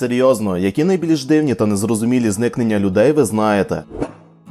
Серйозно, які найбільш дивні та незрозумілі зникнення людей ви знаєте?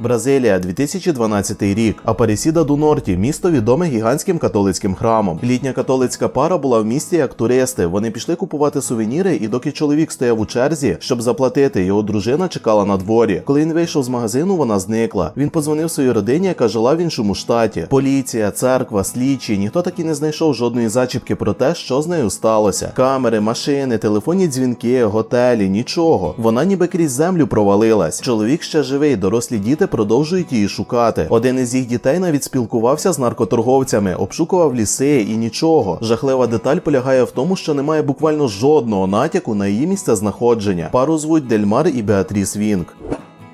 Бразилія, 2012 рік. Апаресіда ду Норті, місто відоме гігантським католицьким храмом. Літня католицька пара була в місті як туристи. Вони пішли купувати сувеніри, і доки чоловік стояв у черзі, щоб заплатити, його дружина чекала на дворі. Коли він вийшов з магазину, вона зникла. Він подзвонив своїй родині, яка жила в іншому штаті. Поліція, церква, слідчі. Ніхто так і не знайшов жодної зачіпки про те, що з нею сталося. Камери, машини, телефонні дзвінки, готелі, нічого. Вона ніби крізь землю провалилась. Чоловік ще живий, дорослі діти продовжують її шукати. Один із їх дітей навіть спілкувався з наркоторговцями, обшукував ліси і нічого. Жахлива деталь полягає в тому, що немає буквально жодного натяку на її місце знаходження. Пару звуть Дельмар і Беатріс Вінг.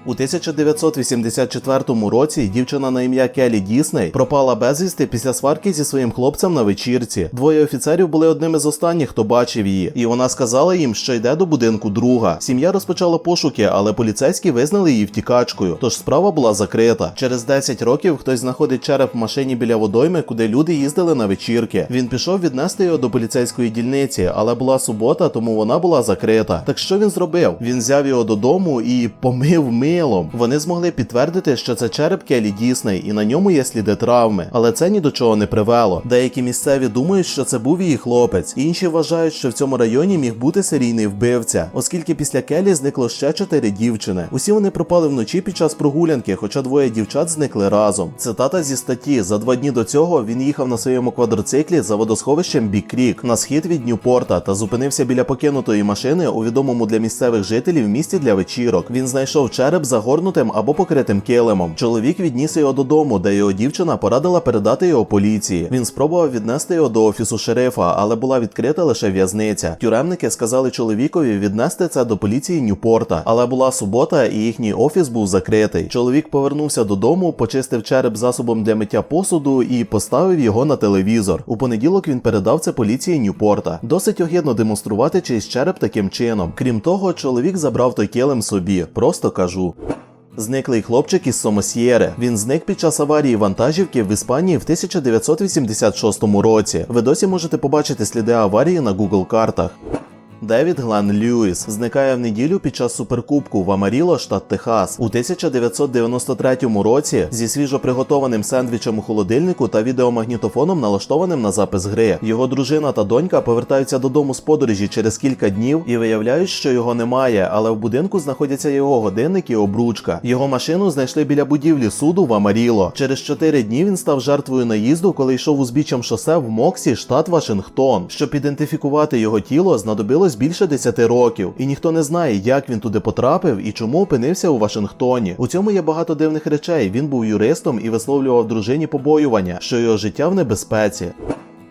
У 1984 році дівчина на ім'я Келі Дісней пропала безвісти після сварки зі своїм хлопцем на вечірці. Двоє офіцерів були одними з останніх, хто бачив її, і вона сказала їм, що йде до будинку друга. Сім'я розпочала пошуки, але поліцейські визнали її втікачкою, тож справа була закрита. Через 10 років хтось знаходить череп в машині біля водойми, куди люди їздили на вечірки. Він пішов віднести його до поліцейської дільниці, але була субота, тому вона була закрита. Так що він зробив? Він взяв його додому і помив милом. Вони змогли підтвердити, що це череп Келі Дісней, і на ньому є сліди травми, але це ні до чого не привело. Деякі місцеві думають, що це був її хлопець. Інші вважають, що в цьому районі міг бути серійний вбивця, оскільки після Келі зникло ще чотири дівчини. Усі вони пропали вночі під час прогулянки, хоча двоє дівчат зникли разом. Цитата зі статті: за два дні до цього він їхав на своєму квадроциклі за водосховищем Бік-Крік на схід від Ньюпорта та зупинився біля покинутої машини у відомому для місцевих жителів місті для вечірок. Він знайшов череп загорнутим або покритим килимом. Чоловік відніс його додому, де його дівчина порадила передати його поліції. Він спробував віднести його до офісу шерифа, але була відкрита лише в'язниця. Тюремники сказали чоловікові віднести це до поліції Ньюпорта, але була субота, і їхній офіс був закритий. Чоловік повернувся додому, почистив череп засобом для миття посуду і поставив його на телевізор. У понеділок він передав це поліції Ньюпорта. Досить огидно демонструвати чийсь череп таким чином. Крім того, чоловік забрав той килим собі. Просто кажу. Зниклий хлопчик із Сомосьєре. Він зник під час аварії вантажівки в Іспанії в 1986 році. Ви досі можете побачити сліди аварії на Google картах. Девід Глен Льюіс зникає в неділю під час суперкубку в Амаріло, штат Техас, у 1993 році зі свіжо приготованим сендвічем у холодильнику та відеомагнітофоном, налаштованим на запис гри. Його дружина та донька повертаються додому з подорожі через кілька днів і виявляють, що його немає, але в будинку знаходяться його годинник і обручка. Його машину знайшли біля будівлі суду в Амаріло. Через чотири дні він став жертвою наїзду, коли йшов узбіччям шосе в Моксі, штат Вашингтон. Щоб ідентифікувати його тіло, знадобилось більше 10 років, і ніхто не знає, як він туди потрапив і чому опинився у Вашингтоні. У цьому є багато дивних речей. Він був юристом і висловлював дружині побоювання, що його життя в небезпеці.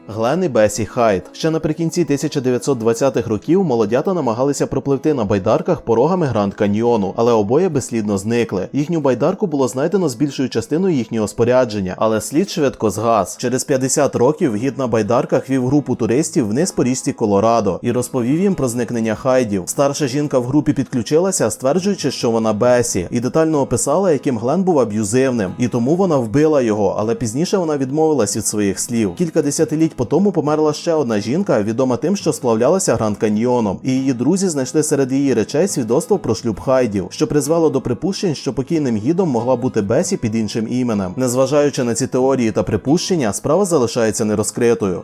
Глен і Бесі Хайт. Ще наприкінці 1920-х років молодята намагалися пропливти на байдарках порогами Гранд Каньйону, але обоє безслідно зникли. Їхню байдарку було знайдено з більшою частиною їхнього спорядження, але слід швидко згас. Через 50 років гід на байдарках вів групу туристів вниз по річці Колорадо і розповів їм про зникнення хайдів. Старша жінка в групі підключилася, стверджуючи, що вона Бесі, і детально описала, яким Глен був аб'юзивним, і тому вона вбила його. Але пізніше вона відмовилась від своїх слів. Кілька десятиліть по тому померла ще одна жінка, відома тим, що сплавлялася Гранд Каньйоном, і її друзі знайшли серед її речей свідоцтво про шлюб Хайдів, що призвело до припущень, що покійним гідом могла бути Бесі під іншим іменем. Незважаючи на ці теорії та припущення, справа залишається нерозкритою.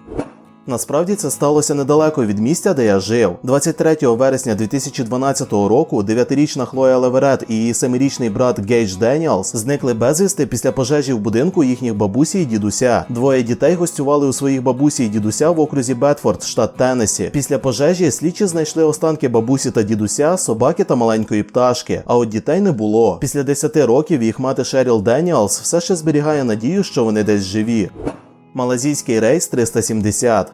Насправді це сталося недалеко від місця, де я жив. 23 вересня 2012 року 9-річна Хлоя Леверет і її 7-річний брат Гейдж Деніалс зникли безвісти після пожежі в будинку їхніх бабусі і дідуся. Двоє дітей гостювали у своїх бабусі і дідуся в окрузі Бетфорд, штат Теннесі. Після пожежі слідчі знайшли останки бабусі та дідуся, собаки та маленької пташки. А от дітей не було. Після 10 років їх мати Шеріл Деніалс все ще зберігає надію, що вони десь живі. Малазійський рейс 370.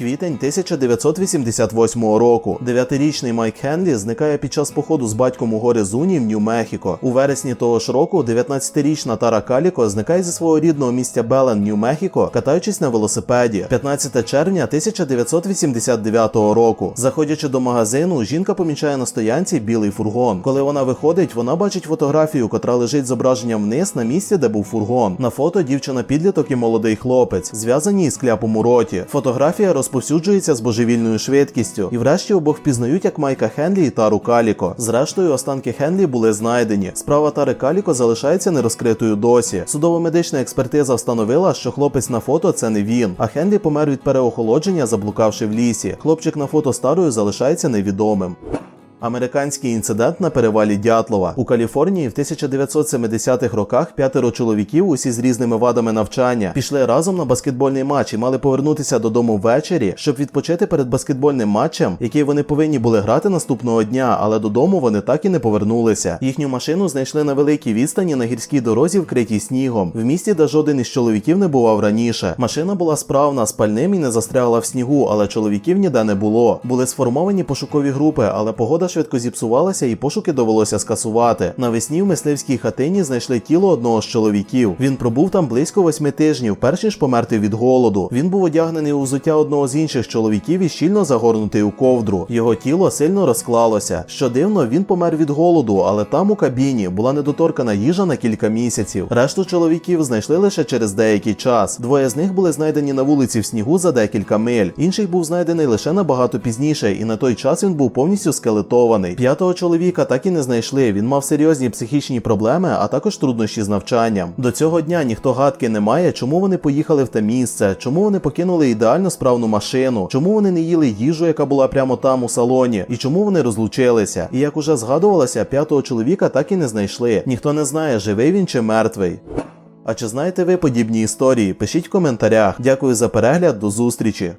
Квітень 1988 року. Дев'ятирічний Майк Хенлі зникає під час походу з батьком у гори Зуні в Нью-Мехіко. У вересні того ж року 19-річна Тара Каліко зникає зі свого рідного місця Белен, Нью-Мехіко, катаючись на велосипеді. 15 червня 1989 року. Заходячи до магазину, жінка помічає на стоянці білий фургон. Коли вона виходить, вона бачить фотографію, котра лежить зображенням вниз на місці, де був фургон. На фото дівчина підліток і молодий хлопець, зв'язані із кляпом у роті. Фотографія розповідає розповсюджується з божевільною швидкістю, і врешті обох впізнають як Майка Хенлі і Тару Каліко. Зрештою, останки Хенлі були знайдені. Справа Тари Каліко залишається нерозкритою досі. Судово-медична експертиза встановила, що хлопець на фото це не він, а Хенлі помер від переохолодження, заблукавши в лісі. Хлопчик на фото старою залишається невідомим. Американський інцидент на перевалі Дятлова у Каліфорнії в 1970-х роках п'ятеро чоловіків, усі з різними вадами навчання, пішли разом на баскетбольний матч і мали повернутися додому ввечері, щоб відпочити перед баскетбольним матчем, який вони повинні були грати наступного дня, але додому вони так і не повернулися. Їхню машину знайшли на великій відстані на гірській дорозі, вкритій снігом, в місті, де жоден із чоловіків не бував раніше. Машина була справна, з пальним і не застрягла в снігу, але чоловіків ніде не було. Були сформовані пошукові групи, але погода швидко зіпсувалася і пошуки довелося скасувати. Навесні в мисливській хатині знайшли тіло одного з чоловіків. Він пробув там близько восьми тижнів, перш ніж померти від голоду. Він був одягнений у взуття одного з інших чоловіків і щільно загорнутий у ковдру. Його тіло сильно розклалося. Що дивно, він помер від голоду, але там у кабіні була недоторкана їжа на кілька місяців. Решту чоловіків знайшли лише через деякий час. Двоє з них були знайдені на вулиці в снігу за декілька миль. Інший був знайдений лише набагато пізніше, і на той час він був повністю скелетований. П'ятого чоловіка так і не знайшли. Він мав серйозні психічні проблеми, а також труднощі з навчанням. До цього дня ніхто гадки не має, чому вони поїхали в те місце, чому вони покинули ідеально справну машину, чому вони не їли їжу, яка була прямо там у салоні, і чому вони розлучилися. І як уже згадувалося, п'ятого чоловіка так і не знайшли. Ніхто не знає, живий він чи мертвий. А чи знаєте ви подібні історії? Пишіть в коментарях. Дякую за перегляд, до зустрічі.